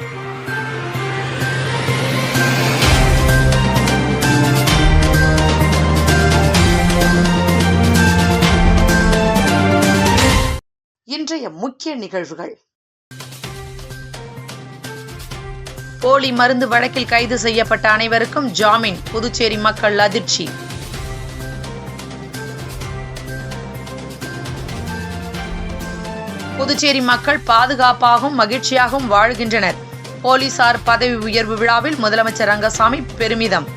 இன்றைய முக்கிய நிகழ்வுகள். போலி மருந்து வழக்கில் கைது செய்யப்பட்ட அனைவருக்கும் ஜாமீன் புதுச்சேரி மக்கள் அதிர்ச்சி. புதுச்சேரி மக்கள் பாதுகாப்பாகவும் மகிழ்ச்சியாகவும் வாழ்கின்றனர். போலீசார் பதவி உயர்வு விழாவில் முதலமைச்சர் ரங்கசாமி பெருமிதம்.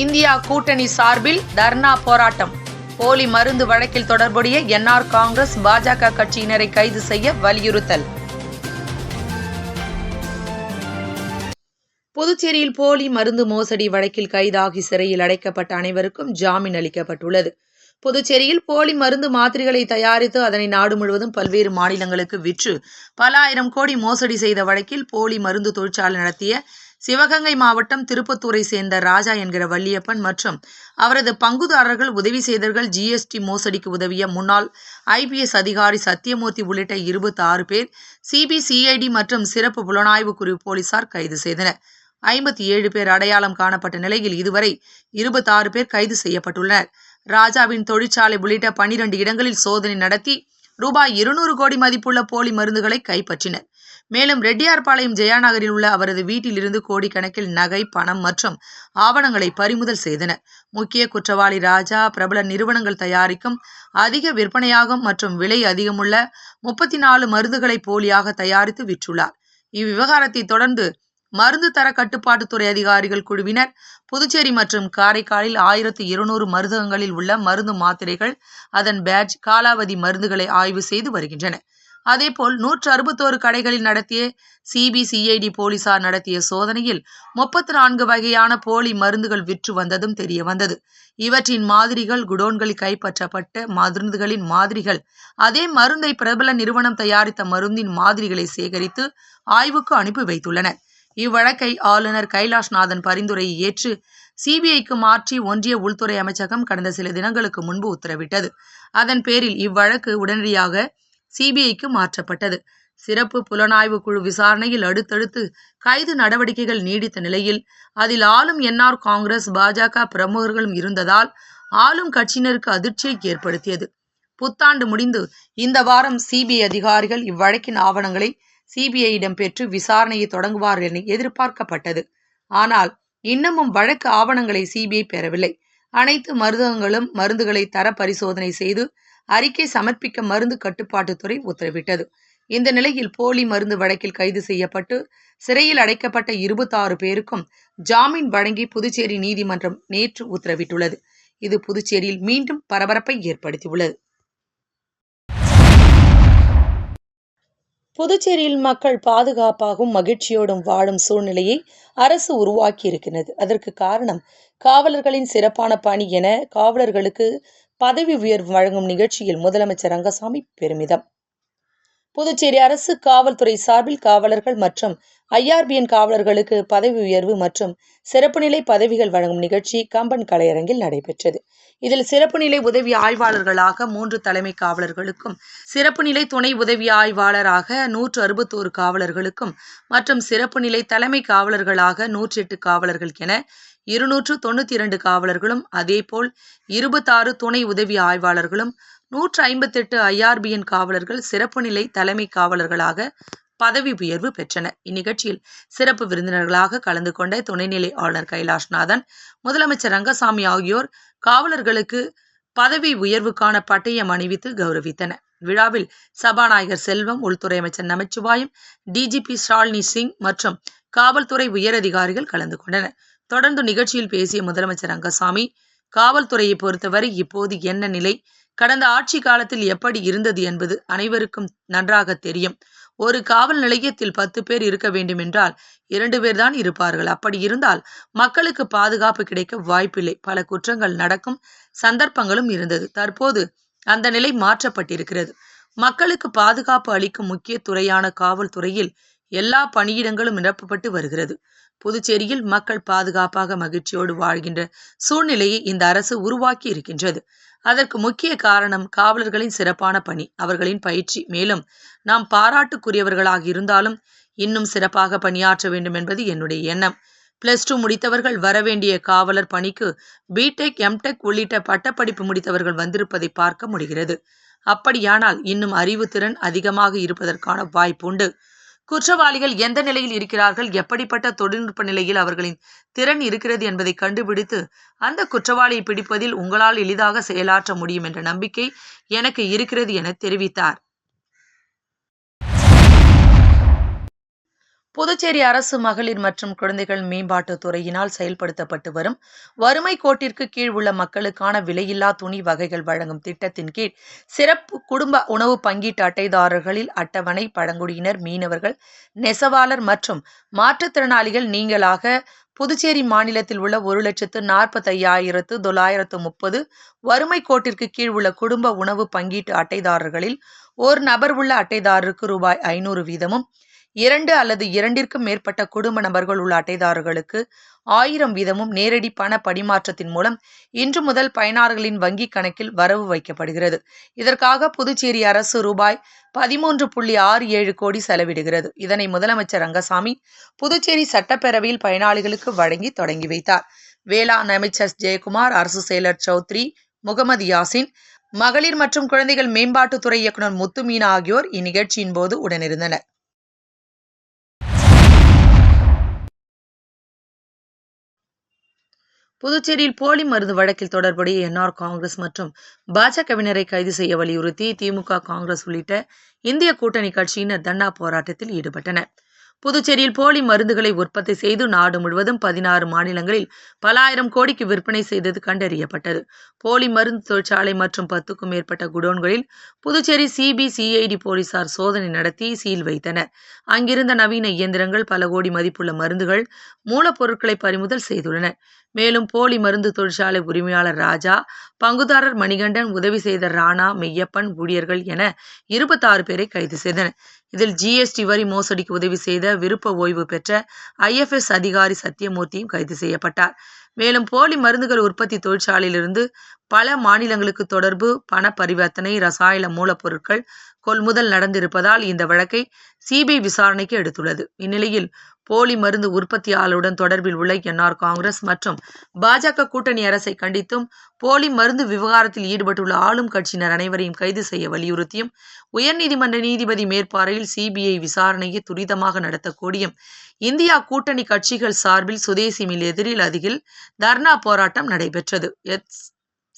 இந்தியா கூட்டணி சார்பில் தர்ணா போராட்டம். போலி மருந்து வழக்கில் தொடர்புடைய என்ஆர் காங்கிரஸ் பாஜக கட்சியினரை கைது செய்ய வலியுறுத்தல். புதுச்சேரியில் போலி மருந்து மோசடி வழக்கில் கைதாகி சிறையில் அடைக்கப்பட்ட அனைவருக்கும் ஜாமீன் அளிக்கப்பட்டுள்ளது. புதுச்சேரியில் போலி மருந்து மாத்திரைகளை தயாரித்து அதனை நாடு முழுவதும் பல்வேறு மாநிலங்களுக்கு விற்று பல ஆயிரம் கோடி மோசடி செய்த வழக்கில் போலி மருந்து தொழிற்சாலை நடத்திய சிவகங்கை மாவட்டம் திருப்பத்தூரை சேர்ந்த ராஜா என்கிற வள்ளியப்பன் மற்றும் அவரது பங்குதாரர்கள் உதவி செய்தவர்கள் ஜிஎஸ்டி மோசடிக்கு உதவிய முன்னாள் ஐபிஎஸ் அதிகாரி சத்தியமூர்த்தி உள்ளிட்ட இருபத்தி ஆறு பேர் சிபிசிஐடி மற்றும் சிறப்பு புலனாய்வு குழு போலீசார் கைது செய்தனர். ஐம்பத்தி ஏழு பேர் அடையாளம் காணப்பட்ட நிலையில் இதுவரை இருபத்தாறு பேர் கைது செய்யப்பட்டுள்ளனர். ராஜாவின் தொழிற்சாலை உள்ளிட்ட பனிரெண்டு இடங்களில் சோதனை நடத்தி ரூபாய் இருநூறு கோடி மதிப்புள்ள போலி மருந்துகளை கைப்பற்றினர். மேலும் ரெட்டியார்பாளையம் ஜெயாநகரில் உள்ள அவரது வீட்டிலிருந்து கோடிக்கணக்கில் நகை பணம் மற்றும் ஆவணங்களை பறிமுதல் செய்தனர். முக்கிய குற்றவாளி ராஜா பிரபல நிறுவனங்கள் தயாரிக்கும் அதிக விற்பனையாகும் மற்றும் விலை அதிகமுள்ள முப்பத்தி நாலு மருந்துகளை போலியாக தயாரித்து விற்றுள்ளார். இவ்விவகாரத்தை தொடர்ந்து மருந்து தர கட்டுப்பாட்டுத்துறை அதிகாரிகள் குழுவினர் புதுச்சேரி மற்றும் காரைக்காலில் ஆயிரத்து இருநூறு மருந்தகங்களில் உள்ள மருந்து மாத்திரைகள் அதன் பேட்ச் காலாவதி மருந்துகளை ஆய்வு செய்து வருகின்றனர் அதேபோல் நூற்று அறுபத்தோரு கடைகளில் நடத்திய சிபிசிஐடி போலீசார் நடத்திய சோதனையில் முப்பத்தி நான்கு வகையான போலி மருந்துகள் விற்று வந்ததும் தெரிய வந்தது. இவற்றின் மாதிரிகள் குடோன்களில் கைப்பற்றப்பட்ட மருந்துகளின் மாதிரிகள் அதே மருந்தை பிரபல நிறுவனம் தயாரித்த மருந்தின் மாதிரிகளை சேகரித்து ஆய்வுக்கு அனுப்பி வைத்துள்ளனர். இவ்வழக்கை ஆளுநர் கைலாஷ்நாதன் பரிந்துரையை ஏற்று சிபிஐக்கு மாற்றி ஒன்றிய உள்துறை அமைச்சகம் கடந்த சில தினங்களுக்கு முன்பு உத்தரவிட்டது. அதன் பேரில் இவ்வழக்கு உடனடியாக சிபிஐக்கு மாற்றப்பட்டது. சிறப்பு புலனாய்வு குழு விசாரணையில் அடுத்தடுத்து கைது நடவடிக்கைகள் நீடித்த நிலையில் அதில் ஆளும் என்ஆர் காங்கிரஸ் பாஜக பிரமுகர்களும் இருந்ததால் ஆளும் கட்சியினருக்கு அதிர்ச்சியை ஏற்படுத்தியது. புத்தாண்டு முடிந்து இந்த வாரம் சிபிஐ அதிகாரிகள் இவ்வழக்கின் ஆவணங்களை சிபிஐயிடம் பெற்று விசாரணையை தொடங்குவார் என எதிர்பார்க்கப்பட்டது. ஆனால் இன்னமும் வழக்கு ஆவணங்களை சிபிஐ பெறவில்லை. அனைத்து மருந்தகங்களும் மருந்துகளை தர பரிசோதனை செய்து அறிக்கை சமர்ப்பிக்க மருந்து கட்டுப்பாட்டுத்துறை உத்தரவிட்டது. இந்த நிலையில் போலி மருந்து வழக்கில் கைது செய்யப்பட்டு சிறையில் அடைக்கப்பட்ட இருபத்தாறு பேருக்கும் ஜாமீன் வழங்கி புதுச்சேரி நீதிமன்றம் நேற்று உத்தரவிட்டுள்ளது. இது புதுச்சேரியில் மீண்டும் பரபரப்பை ஏற்படுத்தியுள்ளது. புதுச்சேரியில் மக்கள் பாதுகாப்பாகவும் மகிழ்ச்சியோடும் வாழும் சூழ்நிலையை அரசு உருவாக்கி இருக்கிறது அதற்கு காரணம் காவலர்களின் சிறப்பான பணி என காவலர்களுக்கு பதவி உயர்வு வழங்கும் நிகழ்ச்சியில் முதலமைச்சர் ரங்கசாமி பெருமிதம். புதுச்சேரி அரசு காவல்துறை சார்பில் காவலர்கள் மற்றும் ஐஆர்பிஎன் காவலர்களுக்கு பதவி உயர்வு மற்றும் சிறப்பு நிலை பதவிகள் வழங்கும் நிகழ்ச்சி கம்பன் கலையரங்கில் நடைபெற்றது. இதில் சிறப்பு நிலை உதவி ஆய்வாளர்களாக மூன்று தலைமை காவலர்களுக்கும் சிறப்பு நிலை துணை உதவி ஆய்வாளராக நூற்று அறுபத்தோரு காவலர்களுக்கும் மற்றும் சிறப்பு நிலை தலைமை காவலர்களாக நூற்றி எட்டு காவலர்கள் என இருநூற்று தொண்ணூற்றி இரண்டு காவலர்களும் அதேபோல் இருபத்தாறு துணை உதவி ஆய்வாளர்களும் நூற்று ஐம்பத்தெட்டு ஐஆர்பிஎன் காவலர்கள் சிறப்பு நிலை தலைமை காவலர்களாக பதவி உயர்வு பெற்றனர். இந்நிகழ்ச்சியில் சிறப்பு விருந்தினர்களாக கலந்து கொண்ட துணைநிலை ஆளுநர் கைலாஷ்நாதன் முதலமைச்சர் ரங்கசாமி ஆகியோர் காவலர்களுக்கு பதவி உயர்வுக்கான பட்டயம் அணிவித்து கௌரவித்தனர். விழாவில் சபாநாயகர் செல்வம் உள்துறை அமைச்சர் நமச்சிவாயம் டிஜிபி ஷாலினி சிங் மற்றும் காவல்துறை உயரதிகாரிகள் கலந்து கொண்டனர். தொடர்ந்து நிகழ்ச்சியில் பேசிய முதலமைச்சர் ரங்கசாமி காவல்துறையை பொறுத்தவரை இப்போது என்ன நிலை கடந்த ஆட்சி காலத்தில் எப்படி இருந்தது என்பது அனைவருக்கும் நன்றாக தெரியும். ஒரு காவல் நிலையத்தில் பத்து பேர் இருக்க வேண்டுமென்றால் இரண்டு பேர்தான் இருப்பார்கள். அப்படி இருந்தால் மக்களுக்கு பாதுகாப்பு கிடைக்க வாய்ப்பில்லை. பல குற்றங்கள் நடக்கும் சந்தர்ப்பங்களும் இருந்தது. தற்போது அந்த நிலை மாற்றப்பட்டிருக்கிறது. மக்களுக்கு பாதுகாப்பு அளிக்கும் முக்கிய துறையான காவல்துறையில் எல்லா பணியிடங்களும் நிரப்பப்பட்டு வருகிறது. புதுச்சேரியில் மக்கள் பாதுகாப்பாக மகிழ்ச்சியோடு வாழ்கின்ற சூழ்நிலையை இந்த அரசு உருவாக்கி இருக்கின்றது. அதற்கு முக்கிய காரணம் காவலர்களின் சிறப்பான பணி. அவர்களின் பயிற்சி. மேலும் நாம் பாராட்டுக்குரியவர்களாக இருந்தாலும் இன்னும் சிறப்பாக பணியாற்ற வேண்டும் என்பது என்னுடைய எண்ணம். பிளஸ் டூ முடித்தவர்கள் வரவேண்டிய காவலர் பணிக்கு பிடெக் எம்டெக் உள்ளிட்ட பட்டப்படிப்பு முடித்தவர்கள் வந்திருப்பதை பார்க்க முடிகிறது. அப்படியானால் இன்னும் அறிவுத்திறன் அதிகமாக இருப்பதற்கான வாய்ப்புண்டு குற்றவாளிகள் எந்த நிலையில் இருக்கிறார்கள்? எப்படிப்பட்ட தொழில்நுட்ப நிலையில் அவர்களின் திறன் இருக்கிறது என்பதை கண்டுபிடித்து அந்த குற்றவாளியை பிடிப்பதில் உங்களால் எளிதாக செயலாற்ற முடியும் என்ற நம்பிக்கை எனக்கு இருக்கிறது என தெரிவித்தார். புதுச்சேரி அரசு மகளிர் மற்றும் குழந்தைகள் மேம்பாட்டுத் துறையினால் செயல்படுத்தப்பட்டு வரும் வறுமை கோட்டிற்கு கீழ் உள்ள மக்களுக்கான விலையில்லா துணி வகைகள் வழங்கும் திட்டத்தின் கீழ் சிறப்பு குடும்ப உணவு பங்கீட்டு அட்டைதாரர்களில் அட்டவணை பழங்குடியினர் மீனவர்கள் நெசவாளர் மற்றும் மாற்றுத்திறனாளிகள் நீங்களாக புதுச்சேரி மாநிலத்தில் உள்ள ஒரு லட்சத்து நாற்பத்தையாயிரத்து தொள்ளாயிரத்து முப்பது வறுமை கோட்டிற்கு கீழ் உள்ள குடும்ப உணவு பங்கீட்டு அட்டைதாரர்களில் ஒரு நபர் உள்ள அட்டைதாரருக்கு ரூபாய் ஐநூறு வீதமும் இரண்டு அல்லது இரண்டிற்கும் மேற்பட்ட குடும்ப நபர்கள் உள்ள அட்டைதாரர்களுக்கு ஆயிரம் வீதமும் நேரடி பண பரிமாற்றத்தின் மூலம் இன்று முதல் பயனாளர்களின் வங்கிக் கணக்கில் வரவு வைக்கப்படுகிறது. இதற்காக புதுச்சேரி அரசு ரூபாய் பதிமூன்று புள்ளி ஆறு ஏழு கோடி செலவிடுகிறது. இதனை முதலமைச்சர் ரங்கசாமி புதுச்சேரி சட்டப்பேரவையில் பயனாளிகளுக்கு வழங்கி தொடங்கி வைத்தார். வேளாண் அமைச்சர் ஜெயக்குமார் அரசு செயலர் சௌத்ரி முகமது யாசின் மகளிர் மற்றும் குழந்தைகள் மேம்பாட்டுத்துறை இயக்குநர் முத்து மீனா ஆகியோர் இந்நிகழ்ச்சியின் போது உடனிருந்தனர். புதுச்சேரியில் போலி மருந்து வழக்கில் தொடர்புடைய என்ஆர் காங்கிரஸ் மற்றும் பாஜகவினரை கைது செய்ய வலியுறுத்தி திமுக காங்கிரஸ் உள்ளிட்ட இந்திய கூட்டணி கட்சியினர் தர்ணா போராட்டத்தில் ஈடுபட்டனர். புதுச்சேரியில் போலி மருந்துகளை உற்பத்தி செய்து நாடு முழுவதும் பதினாறு மாநிலங்களில் பல ஆயிரம் கோடிக்கு விற்பனை செய்தது கண்டறியப்பட்டது. போலி மருந்து தொழிற்சாலை மற்றும் பத்துக்கும் மேற்பட்ட குடோன்களில் புதுச்சேரி சிபிசிஐடி போலீசார் சோதனை நடத்தி சீல் வைத்தனர். அங்கிருந்த நவீன இயந்திரங்கள் பல கோடி மதிப்புள்ள மருந்துகள் மூலப்பொருட்களை பறிமுதல் செய்துள்ளனர் மேலும் போலி மருந்து தொழிற்சாலை உரிமையாளர் ராஜா பங்குதாரர் மணிகண்டன் உதவி செய்த ராணா மெய்யப்பன் ஊழியர்கள் என இருபத்தாறு பேரை கைது செய்தனர். இதில் ஜிஎஸ்டி வரி மோசடிக்கு உதவி செய்த விருப்ப ஓய்வு பெற்ற ஐஎஃப்எஸ் அதிகாரி சத்தியமூர்த்தியும் கைது செய்யப்பட்டார். மேலும் போலி மருந்துகள் உற்பத்தி தொழிற்சாலையிலிருந்து பல மாநிலங்களுக்கு தொடர்பு பண பரிவர்த்தனை ரசாயன மூலப்பொருட்கள் கொள்முதல் நடந்திருப்பதால் இந்த வழக்கை சிபிஐ விசாரணைக்கு எடுத்துள்ளது. இந்நிலையில் போலி மருந்து உற்பத்தியாளருடன் தொடர்பில் உள்ள என்ஆர் காங்கிரஸ் மற்றும் பாஜக கூட்டணி அரசை கண்டித்தும் போலி மருந்து விவகாரத்தில் ஈடுபட்டுள்ள ஆளும் கட்சியினர் அனைவரையும் கைது செய்ய வலியுறுத்தியும் உயர்நீதிமன்ற நீதிபதி மேற்பார்வையில் சிபிஐ விசாரணையை துரிதமாக நடத்தக்கூடியும் இந்தியா கூட்டணி கட்சிகள் சார்பில் சுதேசி மில் எதிரில் அருகில் தர்ணா போராட்டம் நடைபெற்றது.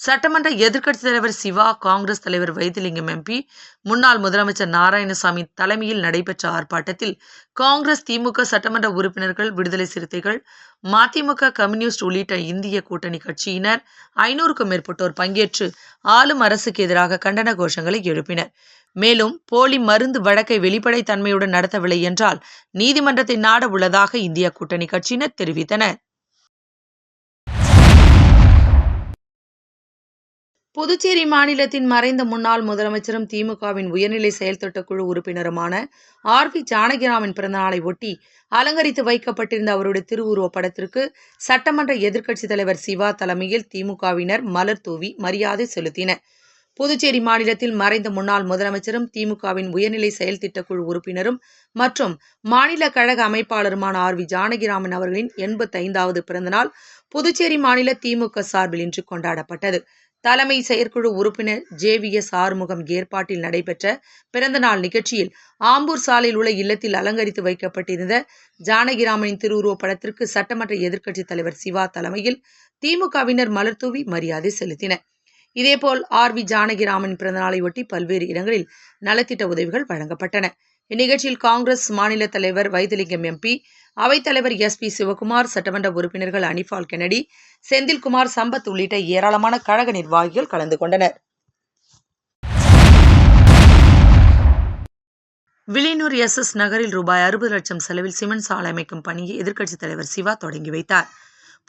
சட்டமன்ற எதிர்க்கட்சித் தலைவர் சிவா காங்கிரஸ் தலைவர் வைத்திலிங்கம் எம்பி முன்னாள் முதலமைச்சர் நாராயணசாமி தலைமையில் நடைபெற்ற ஆர்ப்பாட்டத்தில் காங்கிரஸ் திமுக சட்டமன்ற உறுப்பினர்கள் விடுதலை சிறுத்தைகள் மதிமுக கம்யூனிஸ்ட் உள்ளிட்ட இந்திய கூட்டணி கட்சியினர் ஐநூறுக்கும் மேற்பட்டோர் பங்கேற்று ஆளும் அரசுக்கு எதிராக கண்டன கோஷங்களை எழுப்பினர். மேலும் போலி மருந்து வழக்கை வெளிப்படைத்தன்மையுடன் நடத்தவில்லை என்றால் நீதிமன்றத்தை நாட உள்ளதாக இந்திய கூட்டணி கட்சியினர் தெரிவித்தனர். புதுச்சேரி மாநிலத்தின் மறைந்த முன்னாள் முதலமைச்சரும் திமுகவின் உயர்நிலை செயல் குழு உறுப்பினருமான ஆர் பி ஜானகிராமின் பிறந்தநாளை ஒட்டி அலங்கரித்து வைக்கப்பட்டிருந்த அவருடைய திருவுருவப் படத்திற்கு சட்டமன்ற எதிர்க்கட்சித் தலைவர் சிவா தலைமையில் திமுகவினர் மலர் தூவி மரியாதை செலுத்தினர். புதுச்சேரி மாநிலத்தில் மறைந்த முன்னாள் முதலமைச்சரும் திமுகவின் உயர்நிலை செயல் திட்டக்குழு உறுப்பினரும் மற்றும் மாநில கழக அமைப்பாளருமான ஆர் வி ஜானகிராமன் அவர்களின் எண்பத்தைந்தாவது பிறந்தநாள் புதுச்சேரி மாநில திமுக சார்பில் இன்று கொண்டாடப்பட்டது. தலைமை செயற்குழு உறுப்பினர் ஜே வி எஸ் ஆறுமுகம் ஏற்பாட்டில் நடைபெற்ற பிறந்தநாள் நிகழ்ச்சியில் ஆம்பூர் சாலையில் உள்ள இல்லத்தில் அலங்கரித்து வைக்கப்பட்டிருந்த ஜானகிராமனின் திருவுருவப் படத்திற்கு சட்டமன்ற எதிர்க்கட்சித் தலைவர் சிவா தலைமையில் திமுகவினர் மலர்தூவி மரியாதை செலுத்தினர். இதேபோல் ஆர் வி ஜானகிராமன் பிறந்தநாளையொட்டி பல்வேறு இடங்களில் நலத்திட்ட உதவிகள் வழங்கப்பட்டன. இந்நிகழ்ச்சியில் காங்கிரஸ் மாநில தலைவர் வைத்திலிங்கம் எம்பி அவைத்தலைவர் எஸ் பி சிவகுமார் சட்டமன்ற உறுப்பினர்கள் அனிஃபால் கெனடி செந்தில்குமார் சம்பத் உள்ளிட்ட ஏராளமான கழக நிர்வாகிகள் கலந்து கொண்டனர். வில்லியனூர் எஸ் எஸ் நகரில் ரூபாய் அறுபது லட்சம் செலவில் சிமெண்ட் சாலை அமைக்கும் பணியை எதிர்க்கட்சித் தலைவர் சிவா தொடங்கி வைத்தார்.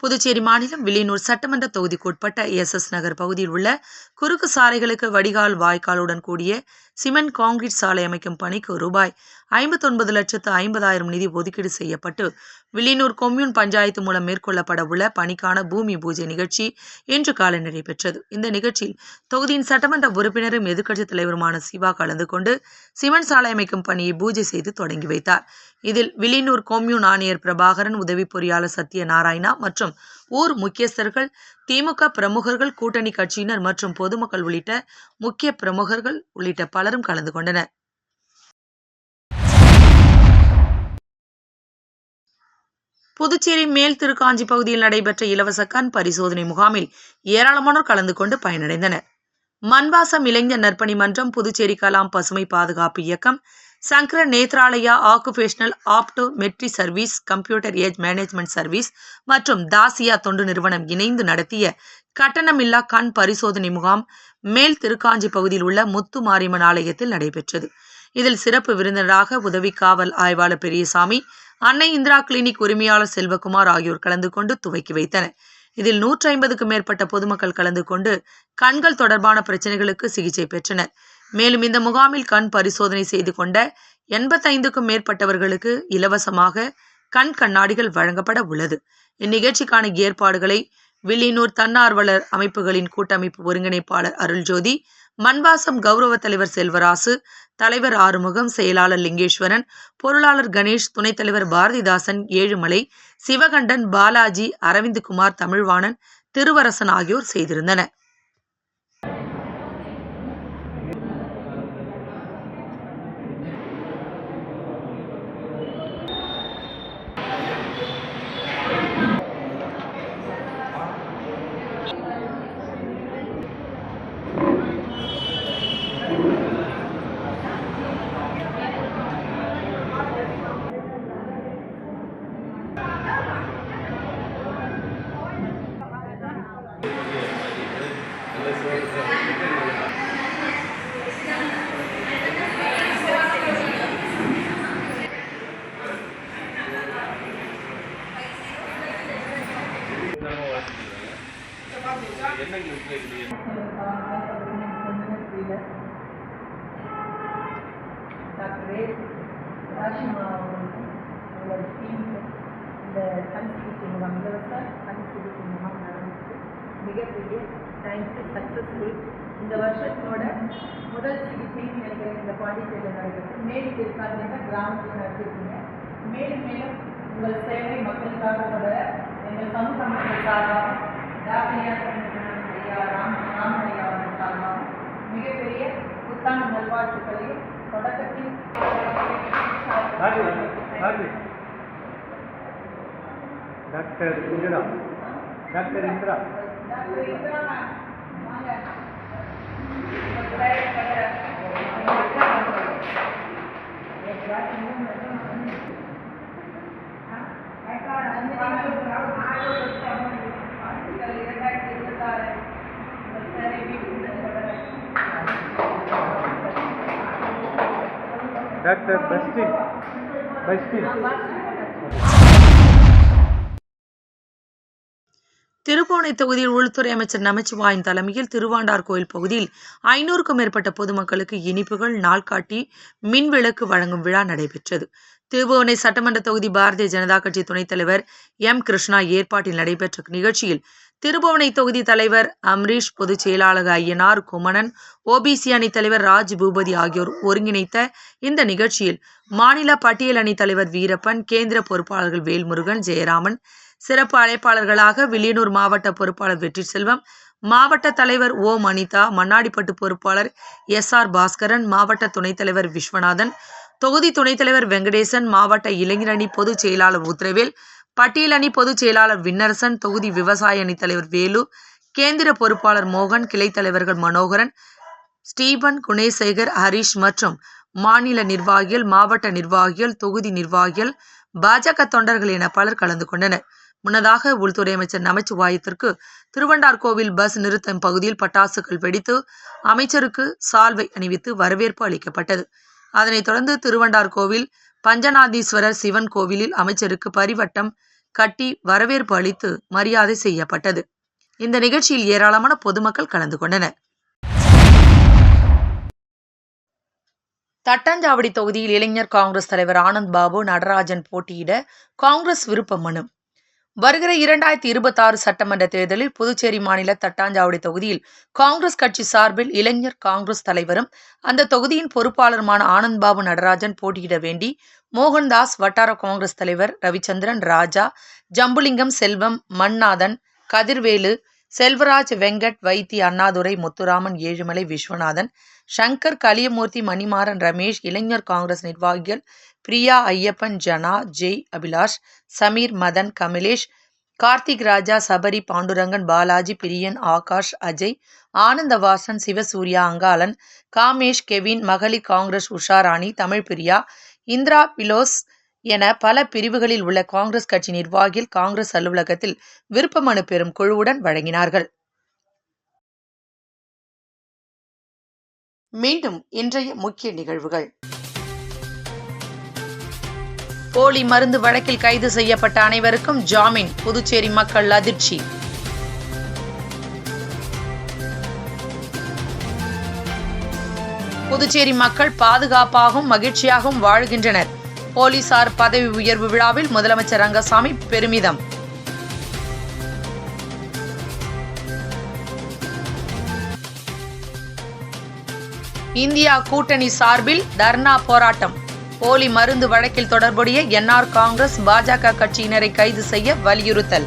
புதுச்சேரி மாநிலம் வில்லியனூர் சட்டமன்ற தொகுதிக்குட்பட்ட எஸ் எஸ் நகர் பகுதியில் உள்ள குறுக்கு சாலைகளுக்கு வடிகால் வாய்க்காலுடன் கூடிய சிமெண்ட் கான்கிரீட் சாலை அமைக்கும் பணிக்கு ரூபாய் ஐம்பத்தொன்பது லட்சத்து ஐம்பதாயிரம் நிதி ஒதுக்கீடு செய்யப்பட்டு வில்லியனூர் கொம்யூன் பஞ்சாயத்து மூலம் மேற்கொள்ளப்பட உள்ள பணிக்கான பூமி பூஜை நிகழ்ச்சி இன்று காலை நடைபெற்றது. இந்த நிகழ்ச்சியில் தொகுதியின் சட்டமன்ற உறுப்பினரும் எதிர்க்கட்சித் தலைவருமான சிவா கலந்து கொண்டு சிமெண்ட் சாலை அமைக்கும் பணியை பூஜை செய்து தொடங்கி வைத்தார். இதில் வில்லியனூர் கொம்யூன் ஆணையர் பிரபாகரன் உதவி பொறியாளர் சத்ய நாராயணா மற்றும் ஊர் முக்கியஸ்தர்கள் திமுக பிரமுகர்கள் கூட்டணி கட்சியினர் மற்றும் பொதுமக்கள் உள்ளிட்ட முக்கிய பிரமுகர்கள் உள்ளிட்ட பலரும் கலந்து கொண்டனர். புதுச்சேரி மேல் திருக்காஞ்சி பகுதியில் நடைபெற்ற இலவச கண் பரிசோதனை முகாமில் ஏராளமானோர் கலந்து கொண்டு பயனடைந்தனர். மண்வாசம் இளைஞர் நற்பணி மன்றம் புதுச்சேரி கலாம் பசுமை பாதுகாப்பு இயக்கம் Sankara Nethralaya occupational optometry service computer age management service மற்றும் தாசியா தொண்டு நிறுவனம் இணைந்து நடத்திய கட்டணமில்லா கண் பரிசோதனை முகாம் மேல் திருக்காஞ்சி பகுதியில் உள்ள முத்து மாரியம்மன் ஆலயத்தில் நடைபெற்றது. இதில் சிறப்பு விருந்தினராக உதவி காவல் ஆய்வாளர் பெரியசாமி அன்னை இந்திரா கிளினிக் உரிமையாளர் செல்வகுமார் ஆகியோர் கலந்து கொண்டு துவக்கி வைத்தனர். இதில் நூற்றி ஐம்பதுக்கும் மேற்பட்ட பொதுமக்கள் கலந்து கொண்டு கண்கள் தொடர்பான பிரச்சனைகளுக்கு சிகிச்சை பெற்றனர். மேலும் இந்த முகாமில் கண் பரிசோதனை செய்து கொண்ட எண்பத்தைந்துக்கும் மேற்பட்டவர்களுக்கு இலவசமாக கண் கண்ணாடிகள் வழங்கப்பட உள்ளது. இந்நிகழ்ச்சிக்கான ஏற்பாடுகளை வில்லியனூர் தன்னார்வலர் அமைப்புகளின் கூட்டமைப்பு ஒருங்கிணைப்பாளர் அருள்ஜோதி மண்வாசம் கௌரவ தலைவர் செல்வராசு தலைவர் ஆறுமுகம் செயலாளர் லிங்கேஸ்வரன் பொருளாளர் கணேஷ் துணைத் தலைவர் பாரதிதாசன் ஏழுமலை சிவகண்டன் பாலாஜி அரவிந்த்குமார் தமிழ்வாணன் திருவரசன் ஆகியோர் செய்திருந்தனர். டாக்டர் ராஷிமா அவர்களுக்கும் உங்களோட டீமுக்கு இந்த கண் சிகிச்சை முகாம் இலவச கண் சிகிச்சை முகாம் நடந்துச்சு மிகப்பெரிய தேங்க்ஸு சக்ஸஸ்ஃபுல் இந்த வருஷத்தோட முதல் சிகிச்சைன்னு நினைக்கிறேன் இந்த பாண்டிச்சேரியில் நடைபெற்று மேலும் இருக்காதுன்னா கிராமத்தில் நடத்திருக்கீங்க மேலும் மேலும் உங்கள் சேவை மக்களுக்காக தொடர எங்கள் சமூக மக்கள் சார்பாக தாசியா ஐயா ராம் ராமனையா அவர்கள் சார்பாக மிகப்பெரிய புத்தாண்டு நல்வாழ்த்துக்களையும் தொடக்கத்தில் Raju Raju doctor Indira doctor Indira doctor Indira ma'am, வாங்க. டாக்டர் பஸ்டின் பஸ்டின் திருப்போணை தொகுதியில் உள்துறை அமைச்சர் நமச்சிவாயின் தலைமையில் திருவாண்டார் கோயில் பகுதியில் ஐநூறுக்கும் மேற்பட்ட பொதுமக்களுக்கு இனிப்புகள் நாள்காட்டி மின் விளக்கு வழங்கும் விழா நடைபெற்றது. திருபுவனை சட்டமன்ற தொகுதி பாரதிய ஜனதா கட்சி துணைத் தலைவர் எம் கிருஷ்ணா ஏற்பாட்டில் நடைபெற்ற நிகழ்ச்சியில் திருபுவனை தொகுதி தலைவர் அம்ரீஷ் பொதுச் செயலாளர் ஐயனார் குமணன் ஓபிசி அணி தலைவர் ராஜ் பூபதி ஆகியோர் ஒருங்கிணைத்த இந்த நிகழ்ச்சியில் மாநில பட்டியல் அணி தலைவர் வீரப்பன் கேந்திர பொறுப்பாளர்கள் வேல்முருகன் ஜெயராமன் சிறப்பு அழைப்பாளர்களாக வில்லியனூர் மாவட்ட பொறுப்பாளர் வெற்றி செல்வம் மாவட்ட தலைவர் ஓ அனிதா மண்ணாடிப்பட்டு பொறுப்பாளர் எஸ் ஆர் பாஸ்கரன் மாவட்ட துணைத் தலைவர் விஸ்வநாதன் தொகுதி துணைத் தலைவர் வெங்கடேசன் மாவட்ட இளைஞர் அணி பொதுச் செயலாளர் உத்தரவேல் பட்டியல் அணி பொதுச் செயலாளர் விண்ணரசன் தொகுதி விவசாய அணி தலைவர் வேலு கேந்திர பொறுப்பாளர் மோகன் கிளை தலைவர்கள் மனோகரன் ஸ்டீபன் குணேசேகர் ஹரிஷ் மற்றும் மாநில நிர்வாகிகள் மாவட்ட நிர்வாகிகள் தொகுதி நிர்வாகிகள் பாஜக தொண்டர்கள் என பலர் கலந்து கொண்டனர். முன்னதாக உள்துறை அமைச்சர் நமச்சிவாயத்திற்கு திருவண்டார்கோவில் பஸ் நிறுத்தம் பகுதியில் பட்டாசுகள் வெடித்து அமைச்சருக்கு சால்வை அணிவித்து வரவேற்பு அளிக்கப்பட்டது. அதனைத் தொடர்ந்து திருவண்டார்கோவில் பஞ்சநாதீஸ்வரர் சிவன் கோவிலில் அமைச்சருக்கு பரிவட்டம் கட்டி வரவேற்பு அளித்து மரியாதை செய்யப்பட்டது. இந்த நிகழ்ச்சியில் ஏராளமான பொதுமக்கள் கலந்து கொண்டனர். தட்டாஞ்சாவடி தொகுதியில் இளைஞர் காங்கிரஸ் தலைவர் ஆனந்த் பாபு நடராஜன் போட்டியிட காங்கிரஸ் விருப்ப மனு. வருகிற இரண்டாயிரத்தி இருபத்தாறு சட்டமன்ற தேர்தலில் புதுச்சேரி மாநில தட்டாஞ்சாவடி தொகுதியில் காங்கிரஸ் கட்சி சார்பில் இளைஞர் காங்கிரஸ் தலைவரும் அந்த தொகுதியின் பொறுப்பாளருமான ஆனந்த் பாபு நடராஜன் போட்டியிட வேண்டி மோகன்தாஸ் வட்டார காங்கிரஸ் தலைவர் ரவிச்சந்திரன் ராஜா ஜம்புலிங்கம் செல்வம் மன்னாதன் கதிர்வேலு செல்வராஜ் வெங்கட் வைத்தி அண்ணாதுரை முத்துராமன் ஏழுமலை விஸ்வநாதன் சங்கர் கலியமூர்த்தி மணிமாறன் ரமேஷ் இளைஞர் காங்கிரஸ் நிர்வாகிகள் பிரியா ஐயப்பன் ஜனா ஜெய் அபிலாஷ் சமீர் மதன் கமலேஷ் கார்த்திக் ராஜா சபரி பாண்டுரங்கன் பாலாஜி பிரியன் ஆகாஷ் அஜய் ஆனந்தவாசன் சிவசூர்யா அங்காளன் காமேஷ் கெவின் மகளிர் காங்கிரஸ் உஷாராணி தமிழ் பிரியா இந்திரா பிலோஸ் என பல பிரிவுகளில் உள்ள காங்கிரஸ் கட்சி நிர்வாகிகள் காங்கிரஸ் அலுவலகத்தில் விருப்ப மனு பெறும் குழுவுடன் வழங்கினார்கள். மீண்டும் இன்றைய முக்கிய நிகழ்வுகள். போலி மருந்து வழக்கில் கைது செய்யப்பட்ட அனைவருக்கும் ஜாமீன் புதுச்சேரி மக்கள் அதிர்ச்சி. புதுச்சேரி மக்கள் பாதுகாப்பாகவும் மகிழ்ச்சியாகவும் வாழ்கின்றனர். போலீசார் பதவி உயர்வு விழாவில் முதலமைச்சர் ரங்கசாமி பெருமிதம். இந்தியா கூட்டணி சார்பில் தர்ணா போராட்டம். போலி மருந்து வழக்கில் தொடர்புடைய என்ஆர் காங்கிரஸ் பாஜக கட்சியினரை கைது செய்ய வலியுறுத்தல்.